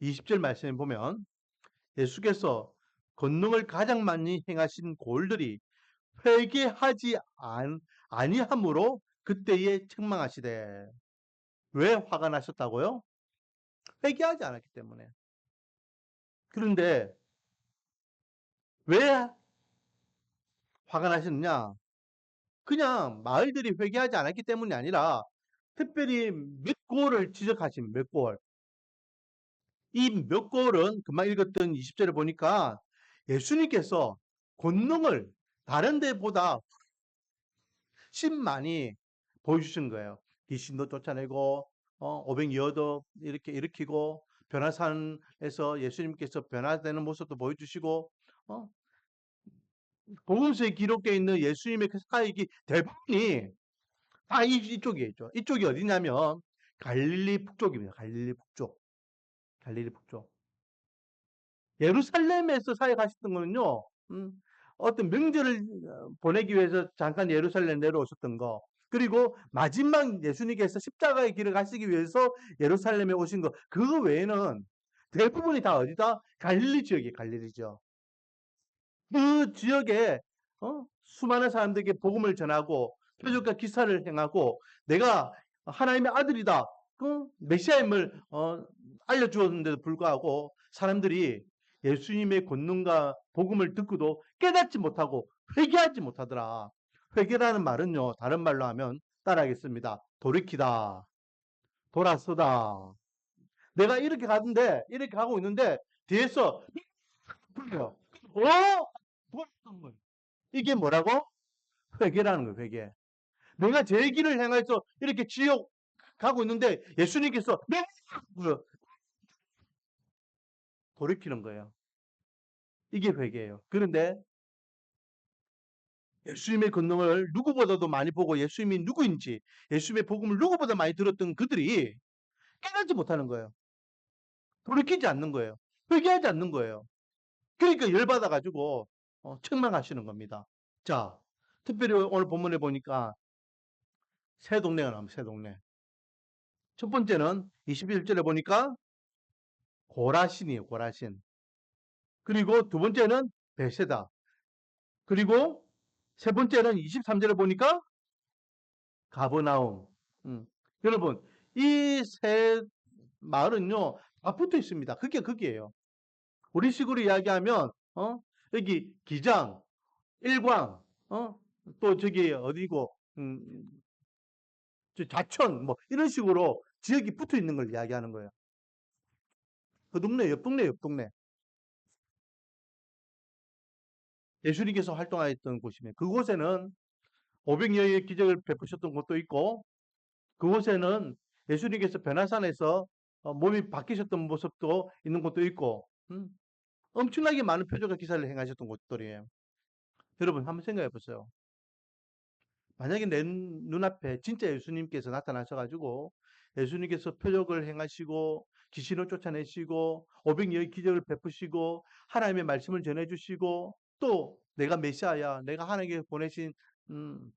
20절 말씀에 보면 예수께서 권능을 가장 많이 행하신 골들이 회개하지 안, 아니함으로 그때에 책망하시되 왜 화가 나셨다고요? 회개하지 않았기 때문에. 그런데 왜 화가 나셨느냐? 그냥 마을들이 회개하지 않았기 때문이 아니라 특별히 몇 골을 지적하신 몇 골. 이 몇 골은 금방 읽었던 20절에 보니까 예수님께서 권능을 다른 데보다 심 많이 보여주신 거예요. 귀신도 쫓아내고 어, 500여도 이렇게 일으키고 변화산에서 예수님께서 변화되는 모습도 보여주시고 어? 복음서에 기록되어 있는 예수님의 그 사역이 대부분이 다 이, 이쪽이에 있죠. 이쪽이 어디냐면 갈릴리 북쪽입니다. 갈릴리 북쪽. 갈릴리 북쪽. 예루살렘에서 사역하셨던 거는요. 음, 어떤 명절을 어, 보내기 위해서 잠깐 예루살렘 내려오셨던 거. 그리고 마지막 예수님께서 십자가의 길을 가시기 위해서 예루살렘에 오신 거. 그거 외에는 대부분이 다 어디다? 갈릴리 지역이 갈릴리죠. 그 지역에 어? 수많은 사람들에게 복음을 전하고 표적과 기사를 행하고 내가 하나님의 아들이다. 그 메시아임을 어, 알려주었는데도 불구하고 사람들이 예수님의 권능과 복음을 듣고도 깨닫지 못하고 회개하지 못하더라. 회개라는 말은요, 다른 말로 하면 따라하겠습니다. 돌이키다. 돌아서다. 내가 이렇게 가는데, 이렇게 가고 있는데, 뒤에서. 어? 거예요. 이게 뭐라고? 회개라는 거예요, 회개. 내가 제 길을 행해서 이렇게 지옥 가고 있는데, 예수님께서, 네! 돌이키는 거예요. 이게 회개예요. 그런데 예수님의 권능을 누구보다도 많이 보고 예수님이 누구인지, 예수님의 복음을 누구보다 많이 들었던 그들이 깨닫지 못하는 거예요. 돌이키지 않는 거예요. 회개하지 않는 거예요. 그러니까 열받아가지고 어, 책망하시는 겁니다. 자, 특별히 오늘 본문에 보니까 새 동네가 나옵니다. 새 동네. 첫 번째는 21절에 보니까 고라신이에요. 고라신. 그리고 두 번째는 베세다. 그리고 세 번째는 23절에 보니까 가버나움. 음. 여러분, 이세 말은요, 다 붙어 있습니다. 그게 그게예요. 우리 식으로 이야기하면, 어, 여기 기장, 일광, 어, 또 저기 어디고, 음, 자천, 뭐, 이런 식으로 지역이 붙어 있는 걸 이야기하는 거예요. 그 동네, 옆 동네, 옆 동네. 예수님께서 활동하였던 곳이며 그곳에는 500여의 기적을 베푸셨던 곳도 있고 그곳에는 예수님께서 변화산에서 어, 몸이 바뀌셨던 모습도 있는 곳도 있고 음, 엄청나게 많은 표적과 기사를 행하셨던 곳들이에요. 여러분 한번 생각해 보세요. 만약에 내 눈앞에 진짜 예수님께서 나타나셔가지고 예수님께서 표적을 행하시고 귀신을 쫓아내시고 500여의 기적을 베푸시고 하나님의 말씀을 전해주시고 또 내가 메시아야, 내가 하나님께 보내신 음,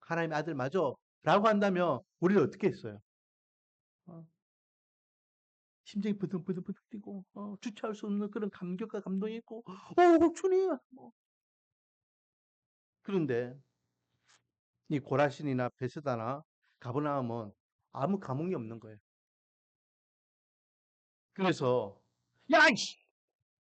하나님의 아들 맞아 라고 한다면 우리는 어떻게 했어요? 어? 심장이 부들부들부들 뛰고 어, 주체할 수 없는 그런 감격과 감동이 있고 어 주님 뭐. 그런데 이 고라신이나 베스다나 가브나움은 아무 감흥이 없는 거예요. 그래서 야 이씨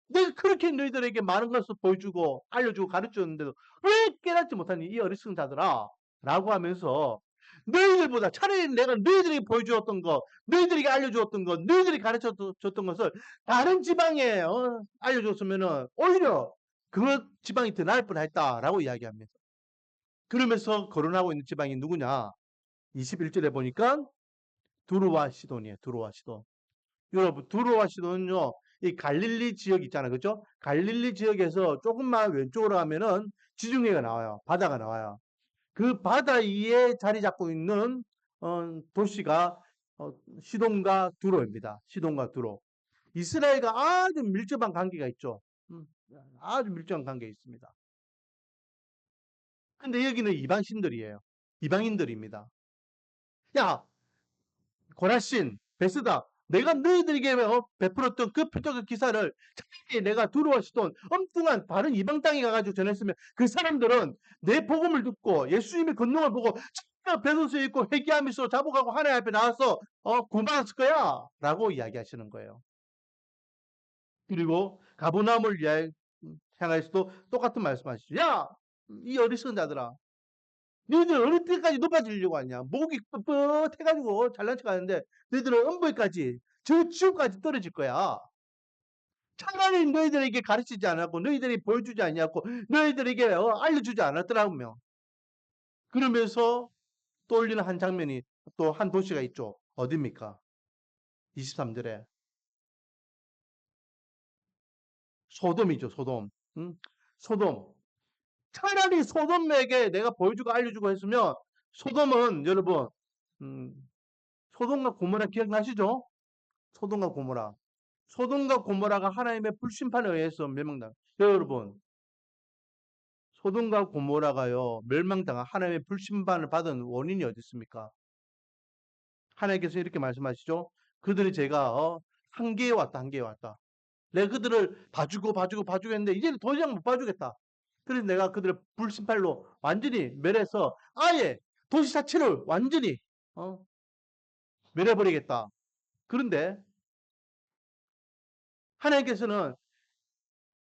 내가 그렇게 너희들에게 많은 것을 보여주고 알려주고 가르쳤는데도 왜 깨닫지 못하니 이 어리석은 자들아 라고 하면서 너희들보다 차라리 내가 너희들이 보여주었던 것, 너희들에게 알려주었던 것, 너희들이 가르쳐줬던 것을 다른 지방에 어, 알려줬으면 오히려 그 지방이 더 나을 뻔했다라고 이야기합니다. 그러면서 거론하고 있는 지방이 누구냐? 21절에 보니까 두루와 시돈이에요. 두루와 시돈. 여러분 두루와 시돈은요. 이 갈릴리 지역 있잖아요. 그죠? 갈릴리 지역에서 조금만 왼쪽으로 가면은 지중해가 나와요. 바다가 나와요. 그 바다 위에 자리 잡고 있는 어, 도시가 어, 시돈과 두로입니다. 시돈과 두로. 이스라엘과 아주 밀접한 관계가 있죠. 음, 아주 밀접한 관계가 있습니다. 근데 여기는 이방신들이에요. 이방인들입니다. 야, 고라신, 베스다, 내가 너희들에게 어, 베풀었던 그 표적의 기사를 차라리 내가 두려워하시던 엉뚱한 다른 이방 땅에 가가지고 전했으면 그 사람들은 내 복음을 듣고 예수님의 권능을 보고 진짜 배도수에 있고 회개하면서 잡아가고 하나님 앞에 나와서 어, 구원받았을 거야 라고 이야기하시는 거예요. 그리고 가보나움을 이야- 향해서도 똑같은 말씀하시죠. 야! 이 어리석은 자들아. 너희들 어느 때까지 높아지려고 하냐. 목이 뻣뻣해가지고 잘난 척 하는데 너희들은 엄벌까지 저 지옥까지 떨어질 거야. 차라리 너희들에게 가르치지 않았고 너희들이 보여주지 않았고 너희들에게 어, 알려주지 않았더라고요. 그러면서 떠올리는 한 장면이 또 한 도시가 있죠. 어디입니까? 23절에 소돔이죠. 소돔. 응? 소돔. 차라리 소돔에게 내가 보여주고 알려주고 했으면 소돔은 여러분 음, 소돔과 고모라 기억나시죠? 소돔과 고모라. 소돔과 고모라가 하나님의 불심판에 의해서 멸망당. 여러분 소돔과 고모라가요 멸망당한 하나님의 불심판을 받은 원인이 어디 있습니까? 하나님께서 이렇게 말씀하시죠. 그들이 제가 어, 한계에 왔다 한계에 왔다. 내가 그들을 봐주고 봐주고 했는데 이제는 더 이상 못 봐주겠다. 그래서 내가 그들을 불심팔로 완전히 멸해서 아예 도시 자체를 완전히 어, 멸해버리겠다. 그런데 하나님께서는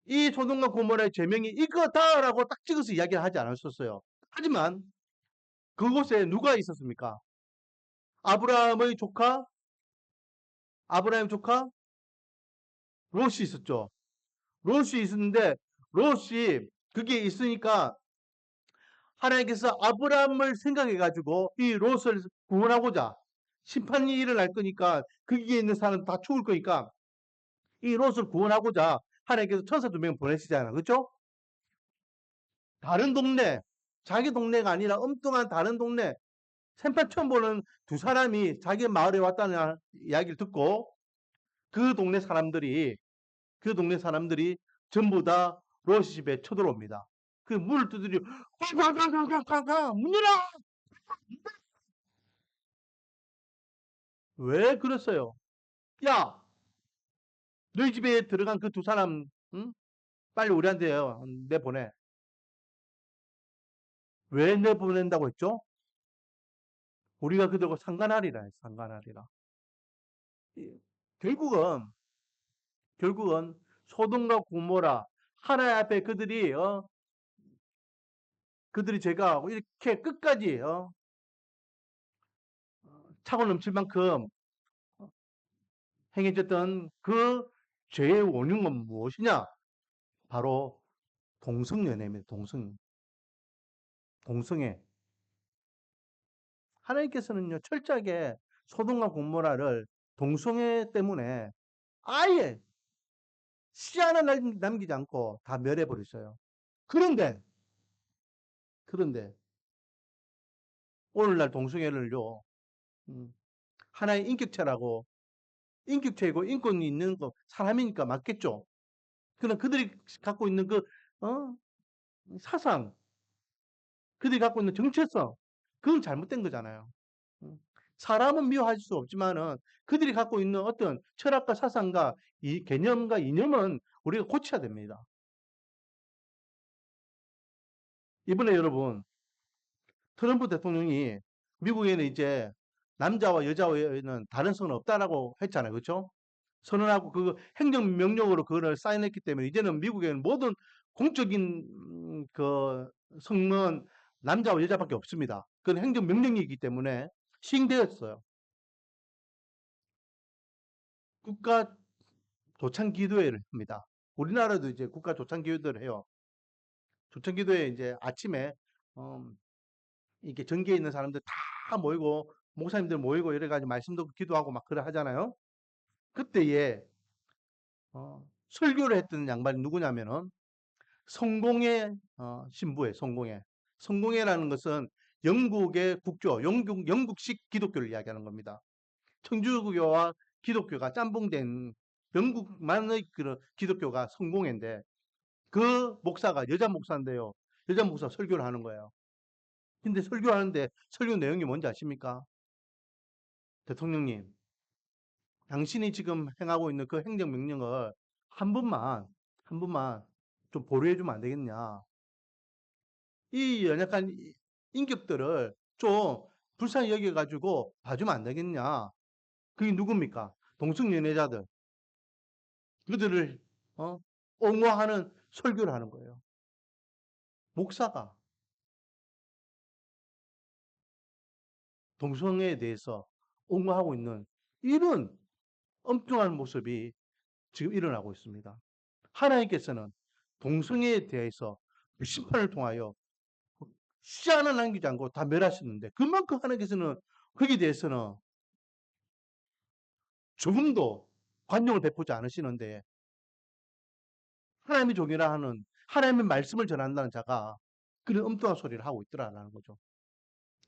이 소돔과 고모라의 제명이 이거다라고 딱 찍어서 이야기를 하지 않았었어요. 하지만 그곳에 누가 있었습니까? 아브라함의 조카, 아브라함 조카 롯이 있었죠. 롯이 있었는데 롯이 그게 있으니까 하나님께서 아브라함을 생각해 가지고 이 롯을 구원하고자 심판이 일어날 거니까 거기에 있는 사람 다 죽을 거니까 이 롯을 구원하고자 하나님께서 천사 두 명 보내시잖아요. 그렇죠? 다른 동네, 자기 동네가 아니라 엉뚱한 다른 동네, 생판 처음 보는 두 사람이 자기 마을에 왔다는 이야기를 듣고 그 동네 사람들이 그 동네 사람들이 전부 다 롯이 집에 쳐들어옵니다. 그 문을 두드려 쾅쾅쾅쾅쾅쾅 문 열어! 왜 그랬어요? 야, 너희 집에 들어간 그 두 사람, 응? 빨리 우리한테 내보내. 왜 내보낸다고 했죠? 우리가 그들과 상관하리라, 상관하리라. 결국은, 결국은 소돔과 고모라 하나님 앞에 그들이 어, 그들이 제가 이렇게 끝까지 어, 차고 넘칠 만큼 행해졌던 그 죄의 원흉은 무엇이냐? 바로 동성연애입니다. 동성. 동성애. 하나님께서는요, 철저하게 소돔과 고모라를 동성애 때문에 아예 씨 하나 남기지 않고 다 멸해버렸어요. 그런데, 그런데, 오늘날 동성애를요, 음, 하나의 인격체라고, 인격체이고 인권이 있는 거, 사람이니까 맞겠죠? 그러나 그들이 갖고 있는 그, 어, 사상, 그들이 갖고 있는 정체성, 그건 잘못된 거잖아요. 음, 사람은 미워할 수 없지만은 그들이 갖고 있는 어떤 철학과 사상과 이 개념과 이념은 우리가 고쳐야 됩니다. 이번에 여러분 트럼프 대통령이 미국에는 이제 남자와 여자와는 다른 성은 없다라고 했잖아요. 그렇죠? 선언하고 그 행정 명령으로 그거를 사인했기 때문에 이제는 미국에는 모든 공적인 음, 그 성은 남자와 여자밖에 없습니다. 그건 행정 명령이기 때문에 시행되었어요. 국가 조창 기도회를 합니다. 우리나라도 이제 국가 조창 기도회를 해요. 조창 기도회 이제 아침에 음, 이렇게 전기에 있는 사람들 다 모이고 목사님들 모이고 이래 가지고 말씀도 기도하고 막 그래 하잖아요. 그때에 어, 설교를 했던 양반이 누구냐면은 성공의 어, 신부의 성공의 성공회라는 것은 영국의 국교, 영국, 영국식 기독교를 이야기하는 겁니다. 천주교와 기독교가 짬뽕된 영국만의 그 기독교가 성공회인데 그 목사가 여자 목사인데요. 여자 목사 설교를 하는 거예요. 근데 설교하는데 설교 내용이 뭔지 아십니까? 대통령님, 당신이 지금 행하고 있는 그 행정명령을 한 번만, 한 번만 좀 보류해 주면 안 되겠냐. 이 연약한 이- 인격들을 좀 불쌍히 여겨가지고 봐주면 안 되겠냐. 그게 누굽니까? 동성연애자들. 그들을, 어? 옹호하는 설교를 하는 거예요. 목사가 동성애에 대해서 옹호하고 있는 이런 엉뚱한 모습이 지금 일어나고 있습니다. 하나님께서는 동성애에 대해서 심판을 통하여 씨 하나 남기지 않고 다 멸하셨는데 그만큼 하나님께서는 거기에 대해서는 조금도 관용을 베푸지 않으시는데 하나님의 종이라 하는 하나님의 말씀을 전한다는 자가 그런 엉뚱한 소리를 하고 있더라라는 거죠.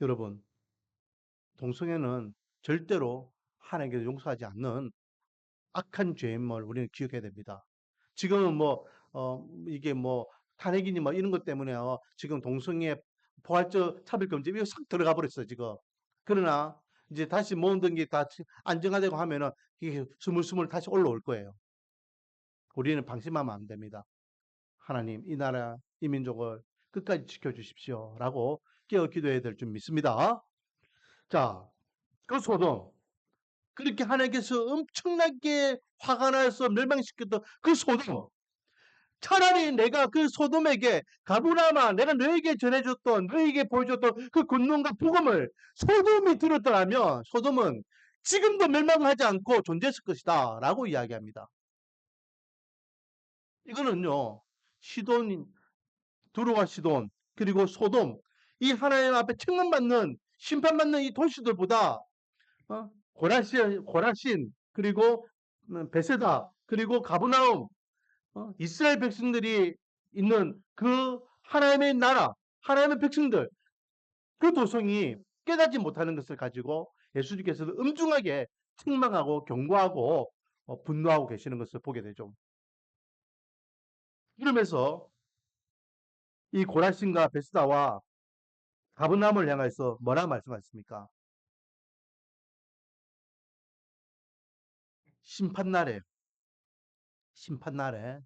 여러분, 동성애는 절대로 하나님께서 용서하지 않는 악한 죄임을 우리는 기억해야 됩니다. 지금은 뭐, 어, 이게 뭐, 탄핵이니 뭐 이런 것 때문에요. 지금 동성애 포괄적 차별금지 이거 싹 들어가 버렸어요, 지금. 그러나 이제 다시 모든 게 다 안정화되고 하면은 이게 스물스물 다시 올라올 거예요. 우리는 방심하면 안 됩니다. 하나님, 이 나라, 이 민족을 끝까지 지켜주십시오. 라고 깨어 기도해야 될 줄 믿습니다. 자, 그 소돔. 그렇게 하나님께서 엄청나게 화가 나서 멸망시켰던 그 소돔. 차라리 내가 그 소돔에게 가브라마 내가 너에게 전해줬던 너에게 보여줬던 그 권능과 복음을 소돔이 들었더라면 소돔은 지금도 멸망하지 않고 존재했을 것이다 라고 이야기합니다. 이거는요 시돈 두루와 시돈 그리고 소돔 이 하나님 앞에 책망받는 심판받는 이 도시들보다 어? 고라신 고라신 그리고 음, 베세다 그리고 가브나움 어? 이스라엘 백성들이 있는 그 하나님의 나라, 하나님의 백성들, 그 도성이 깨닫지 못하는 것을 가지고 예수님께서도 엄중하게 책망하고 경고하고 어, 분노하고 계시는 것을 보게 되죠. 그러면서 이 고라신과 베스다와 가브나움을 향해서 뭐라 말씀하십니까? 심판날에 심판날에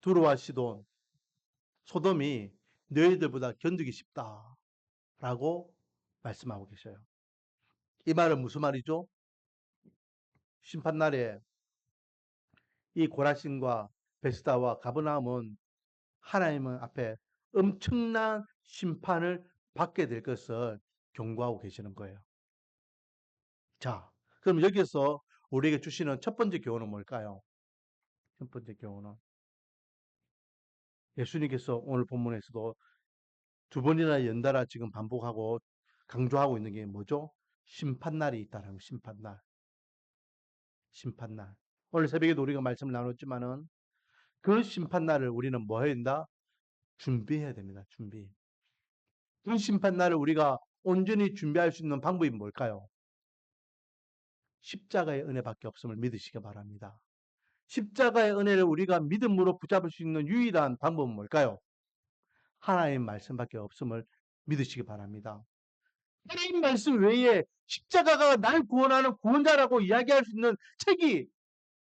두루와 시돈, 소돔이 너희들보다 견디기 쉽다. 라고 말씀하고 계셔요. 이 말은 무슨 말이죠? 심판날에 이 고라신과 베스다와 가브나움은 하나님 앞에 엄청난 심판을 받게 될 것을 경고하고 계시는 거예요. 자, 그럼 여기서 우리에게 주시는 첫 번째 교훈은 뭘까요? 첫 번째 교훈은 예수님께서 오늘 본문에서도 두 번이나 연달아 지금 반복하고 강조하고 있는 게 뭐죠? 심판날이 있다는 거, 심판날. 심판날. 오늘 새벽에도 우리가 말씀을 나눴지만은 그 심판날을 우리는 뭐 해야 된다? 준비해야 됩니다. 준비. 그 심판날을 우리가 온전히 준비할 수 있는 방법이 뭘까요? 십자가의 은혜밖에 없음을 믿으시기 바랍니다. 십자가의 은혜를 우리가 믿음으로 붙잡을 수 있는 유일한 방법은 뭘까요? 하나님 말씀밖에 없음을 믿으시기 바랍니다. 하나님 말씀 외에 십자가가 날 구원하는 구원자라고 이야기할 수 있는 책이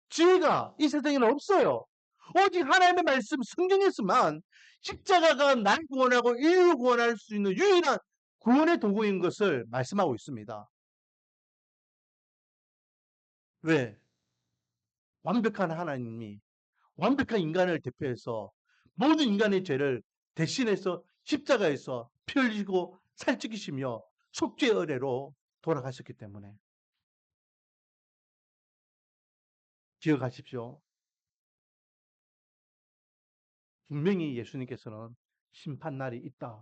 지혜가 이 세상에는 없어요. 오직 하나님의 말씀 성경에서만 십자가가 날 구원하고 인류 구원할 수 있는 유일한 구원의 도구인 것을 말씀하고 있습니다. 왜? 완벽한 하나님이 완벽한 인간을 대표해서 모든 인간의 죄를 대신해서 십자가에서 피 흘리고 살찌기시며 속죄의 의뢰로 돌아가셨기 때문에 기억하십시오. 분명히 예수님께서는 심판날이 있다.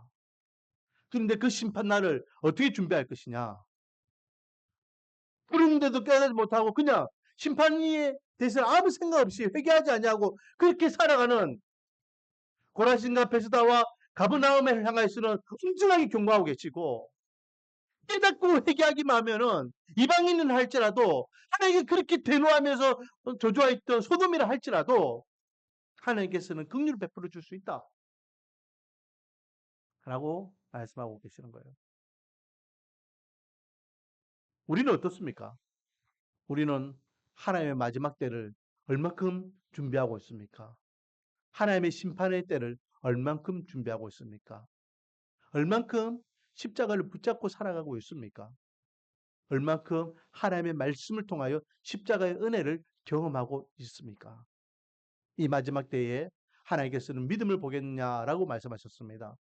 그런데 그 심판날을 어떻게 준비할 것이냐? 그런데도 깨닫지 못하고 그냥 심판에 대해서 아무 생각 없이 회개하지 않냐고 그렇게 살아가는 고라신과 베스다와 가브나움을 향하여서는 엄청나게 경고하고 계시고 깨닫고 회개하기만 하면은 이방인은 할지라도 하나님께 그렇게 대노하면서 저주하였던 소돔이라 할지라도 하나님께서는 긍휼을 베풀어 줄 수 있다. 라고 말씀하고 계시는 거예요. 우리는 어떻습니까? 우리는 하나님의 마지막 때를 얼마큼 준비하고 있습니까? 하나님의 심판의 때를 얼만큼 준비하고 있습니까? 얼만큼 십자가를 붙잡고 살아가고 있습니까? 얼만큼 하나님의 말씀을 통하여 십자가의 은혜를 경험하고 있습니까? 이 마지막 때에 하나님께서는 믿음을 보겠냐라고 말씀하셨습니다.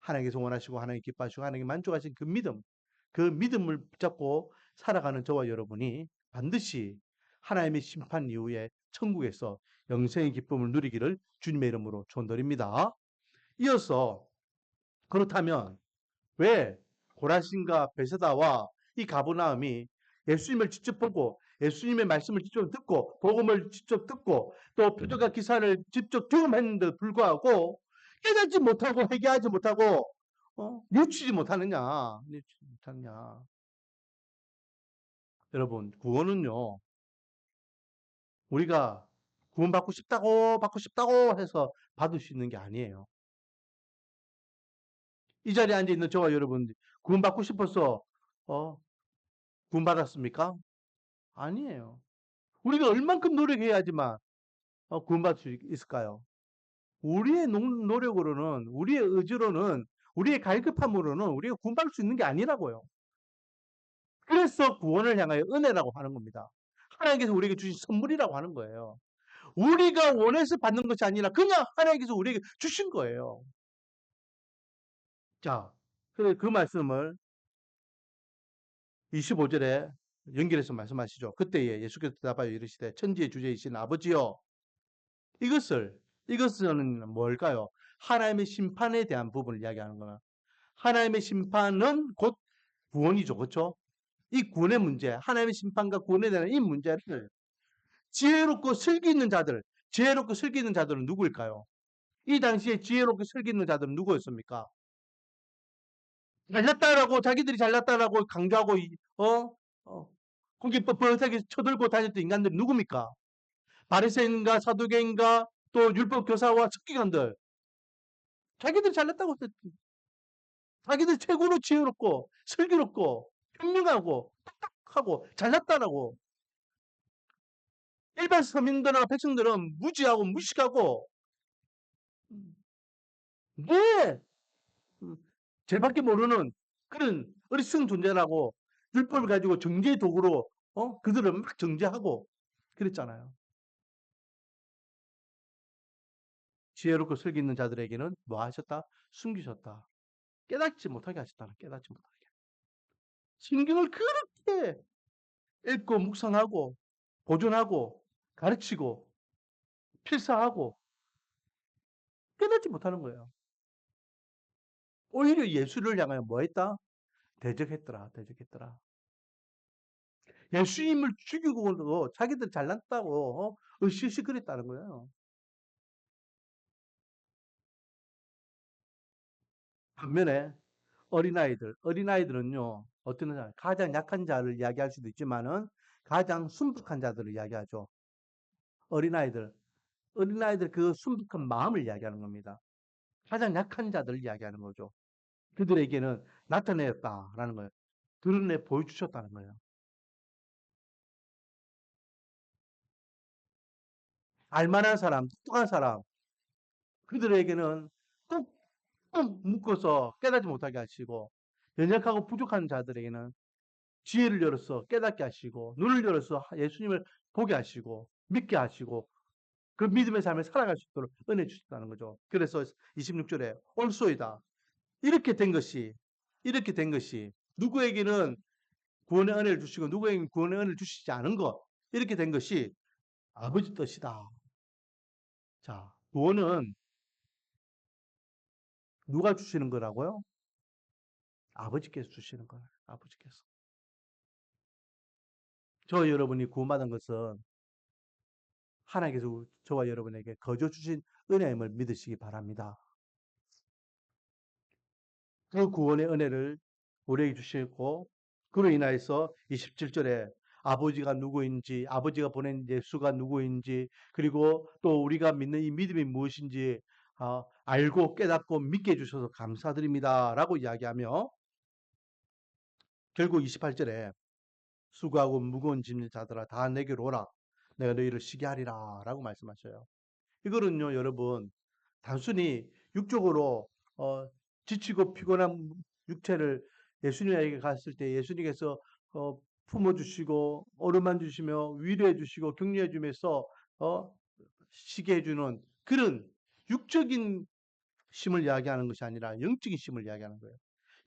하나님께서 원하시고 하나님 기뻐하시고 하나님 만족하신 그 믿음, 그 믿음을 붙잡고 살아가는 저와 여러분이 반드시 하나님의 심판 이후에 천국에서 영생의 기쁨을 누리기를 주님의 이름으로 축원드립니다. 이어서 그렇다면 왜 고라신과 베세다와 이 가보나움이 예수님을 직접 보고 예수님의 말씀을 직접 듣고 복음을 직접 듣고 또 표적과 기사를 직접 경험했는데도 불구하고 깨닫지 못하고 회개하지 못하고 어? 뉘우치지 못하느냐 뉘우치지 못하느냐 여러분 구원은요 우리가 구원받고 싶다고 받고 싶다고 해서 받을 수 있는 게 아니에요 이 자리에 앉아 있는 저와 여러분 구원받고 싶어서 어, 구원받았습니까? 아니에요. 우리가 얼만큼 노력해야지만 어, 구원받을 수 있을까요? 우리의 노, 력으로는 우리의 의지로는 우리의 갈급함으로는 우리가 구원받을 수 있는 게 아니라고요. 그래서 구원을 향하여 은혜라고 하는 겁니다. 하나님께서 우리에게 주신 선물이라고 하는 거예요. 우리가 원해서 받는 것이 아니라 그냥 하나님께서 우리에게 주신 거예요. 자, 그래 그 말씀을 25절에 연결해서 말씀하시죠. 그때에 예수께서 대답하여 이르시되 천지의 주제이신 아버지여 이것을 이것은 뭘까요? 하나님의 심판에 대한 부분을 이야기하는 거야. 하나님의 심판은 곧 구원이죠. 그렇죠? 이 구원의 문제, 하나님의 심판과 구원에 대한 이 문제를 지혜롭고 슬기 있는 자들, 지혜롭고 슬기 있는 자들은 누구일까요? 이 당시에 지혜롭고 슬기 있는 자들은 누구였습니까? 잘났다라고 자기들이 잘났다라고 강조하고 어? 어. 거기 뻣뻣하게 쳐들고 다녔던 인간들이 누굽니까? 바리새인과 사두개인과 또 율법 교사와 척기관들 자기들이 잘났다고 했지. 자기들 최고로 지혜롭고 슬기롭고 현명하고 똑똑하고 잘났다라고 일반 서민들이나 백성들은 무지하고 무식하고 네 죄밖에 모르는 그런 어리석은 존재라고 율법을 가지고 정죄 도구로 어? 그들을 막 정죄하고 그랬잖아요. 지혜롭고 슬기 있는 자들에게는 뭐 하셨다? 숨기셨다. 깨닫지 못하게 하셨다. 깨닫지 못하게. 신경을 그렇게 읽고 묵상하고 보존하고 가르치고 필사하고 깨닫지 못하는 거예요. 오히려 예수를 향하여 뭐 했다? 대적했더라, 대적했더라. 예수님을 죽이고 자기들 잘났다고 어? 으쌰으 그랬다는 거예요. 반면에 어린아이들, 어린아이들은요, 어떤 자, 가장 약한 자를 이야기할 수도 있지만은 가장 순박한 자들을 이야기하죠. 어린아이들, 어린아이들 그 순박한 마음을 이야기하는 겁니다. 가장 약한 자들을 이야기하는 거죠. 그들에게는 나타내었다라는 거예요. 드러내 보여주셨다는 거예요. 알만한 사람, 똑똑한 사람, 그들에게는 꾹꾹 묶어서 깨닫지 못하게 하시고, 연약하고 부족한 자들에게는 지혜를 열어서 깨닫게 하시고, 눈을 열어서 예수님을 보게 하시고, 믿게 하시고, 그 믿음의 삶을 살아갈 수 있도록 은혜 주셨다는 거죠. 그래서 26절에 올소이다. 이렇게 된 것이 이렇게 된 것이 누구에게는 구원의 은혜를 주시고 누구에게는 구원의 은혜를 주시지 않은 것 이렇게 된 것이 아버지 뜻이다. 자, 구원은 누가 주시는 거라고요? 아버지께서 주시는 거예요. 아버지께서. 저 여러분이 구원받은 것은 하나님께서 저와 여러분에게 거저 주신 은혜임을 믿으시기 바랍니다. 그 구원의 은혜를 우리에게 주시고 그로 인하여서 27절에 아버지가 누구인지 아버지가 보낸 예수가 누구인지 그리고 또 우리가 믿는 이 믿음이 무엇인지 어, 알고 깨닫고 믿게 해주셔서 감사드립니다 라고 이야기하며 결국 28절에 수고하고 무거운 짐을 자들아 다 내게로 오라. 내가 너희를 쉬게 하리라. 라고 말씀하셔요. 이거는요, 여러분, 단순히 육적으로, 어, 지치고 피곤한 육체를 예수님에게 갔을 때 예수님께서, 어, 품어주시고, 어루만 주시며, 위로해 주시고, 격려해 주면서, 어, 쉬게 해주는 그런 육적인 쉼을 이야기하는 것이 아니라 영적인 쉼을 이야기하는 거예요.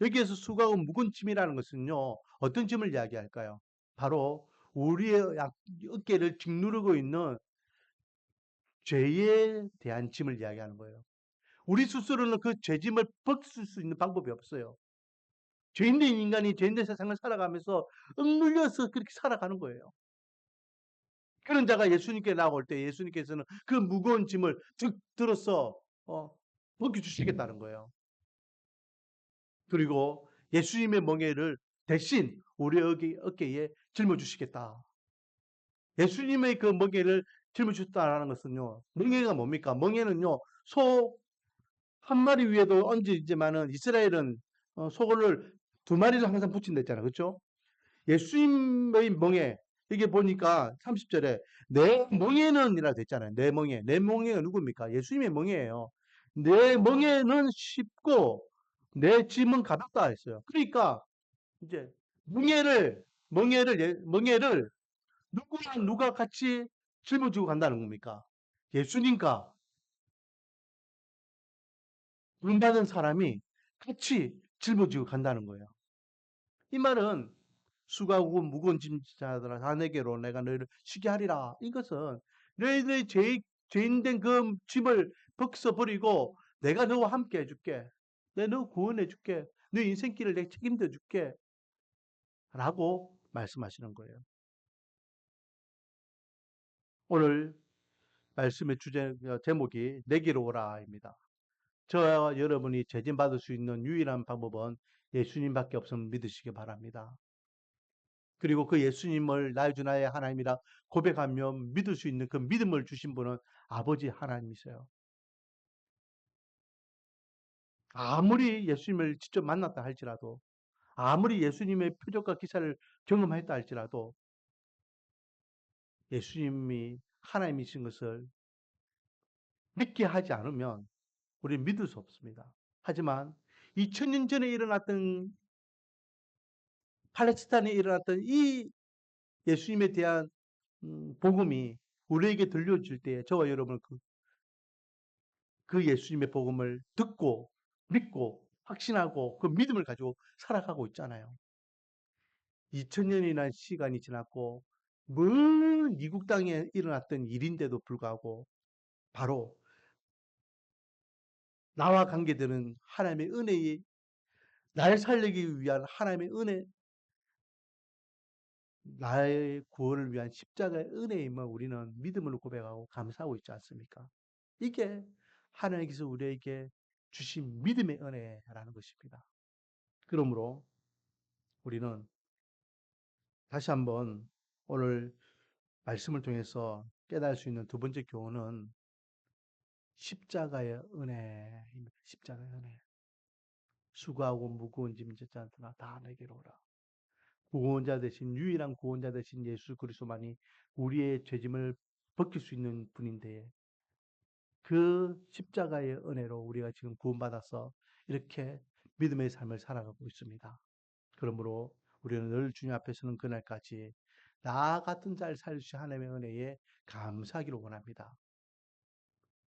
여기에서 수고하고 무거운 짐이라는 것은요, 어떤 짐을 이야기할까요? 바로 우리의 약- 어깨를 짓누르고 있는 죄에 대한 짐을 이야기하는 거예요. 우리 스스로는 그 죄짐을 벗을 수 있는 방법이 없어요. 죄인된 인간이 죄인된 세상을 살아가면서 억눌려서 그렇게 살아가는 거예요. 그런 자가 예수님께 나올 때 예수님께서는 그 무거운 짐을 득 들어서 어, 벗겨주시겠다는 거예요. 그리고 예수님의 멍에를 대신 우리 어깨, 어깨에 짊어주시겠다. 예수님의 그 멍에를 짊어주셨다는 것은요. 멍에가 뭡니까? 멍에는요. 소 한 마리 위에도 얹어지지만은 이스라엘은 어, 소를 두 마리를 항상 붙인다 했잖아요. 그렇죠? 예수님의 멍에 이게 보니까 30절에 내 멍에는 이라 됐잖아요. 내 멍에. 내 멍에가 누굽니까? 예수님의 멍에예요. 내 멍에는 쉽고 내 짐은 가볍다 했어요. 그러니까 이제 멍에를 멍에를 예- 멍에를 누구나 누가 같이 짊어지고 간다는 겁니까? 예수님과 구원받은 사람이 같이 짊어지고 간다는 거예요. 이 말은 수고하고 무거운 짐자들아 다 내게로 내가 너희를 쉬게 하리라. 이것은 너희들의 죄, 죄인된 그 짐을 벗어버리고 내가 너와 함께 해줄게. 내가 너 구원해 줄게. 너 인생길을 내가 책임져 줄게. 라고 말씀하시는 거예요. 오늘 말씀의 주제, 어, 제목이 내게로 오라입니다. 저와 여러분이 죄진 받을 수 있는 유일한 방법은 예수님밖에 없음을 믿으시기 바랍니다. 그리고 그 예수님을 나의 주 나의 하나님이라 고백하며 믿을 수 있는 그 믿음을 주신 분은 아버지 하나님이세요. 아무리 예수님을 직접 만났다 할지라도 아무리 예수님의 표적과 기사를 경험했다 할지라도 예수님이 하나님이신 것을 믿게 하지 않으면 우리는 믿을 수 없습니다. 하지만 2000년 전에 일어났던 팔레스타인에 일어났던 이 예수님에 대한 음, 복음이 우리에게 들려질 때 저와 여러분은 그, 그 예수님의 복음을 듣고 믿고 확신하고 그 믿음을 가지고 살아가고 있잖아요. 2000년이나 시간이 지났고 먼 이국 땅에 일어났던 일인데도 불구하고 바로 나와 관계되는 하나님의 은혜의 날 살리기 위한 하나님의 은혜 나의 구원을 위한 십자가의 은혜임을 우리는 믿음으로 고백하고 감사하고 있지 않습니까? 이게 하나님께서 우리에게 주신 믿음의 은혜라는 것입니다. 그러므로 우리는 다시 한번 오늘 말씀을 통해서 깨달을 수 있는 두 번째 교훈은 십자가의 은혜입니다. 십자가의 은혜. 수고하고 무거운 짐자들아 다 내게로 오라. 구원자 되신 유일한 구원자 되신 예수 그리스도만이 우리의 죄짐을 벗길 수 있는 분인데 그 십자가의 은혜로 우리가 지금 구원받아서 이렇게 믿음의 삶을 살아가고 있습니다. 그러므로 우리는 늘 주님 앞에 서는 그날까지 나 같은 자를 살리신 하나님의 은혜에 감사하기를 원합니다.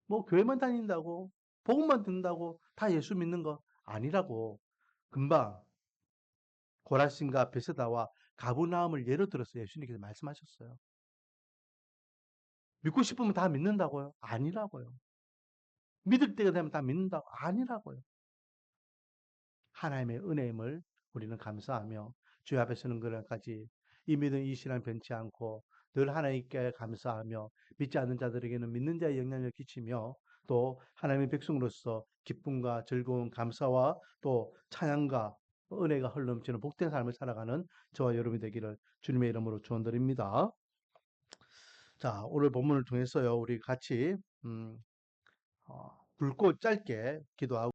뭐 교회만 다닌다고 복음만 듣는다고 다 예수 믿는 거 아니라고 금방 고라신과 베세다와 가브나움을 예로 들어서 예수님께서 말씀하셨어요. 믿고 싶으면 다 믿는다고요? 아니라고요. 믿을 때가 되면 다 믿는다고? 아니라고요. 하나님의 은혜임을 우리는 감사하며 주의 앞에 서는 그날까지 이 믿음 이 신앙 변치 않고 늘 하나님께 감사하며 믿지 않는 자들에게는 믿는 자의 영향을 끼치며 또 하나님의 백성으로서 기쁨과 즐거운 감사와 또 찬양과 은혜가 흘러넘치는 복된 삶을 살아가는 저와 여러분이 되기를 주님의 이름으로 축원드립니다. 자, 오늘 본문을 통해서요. 우리 같이 음, 어, 굵고 짧게 기도하고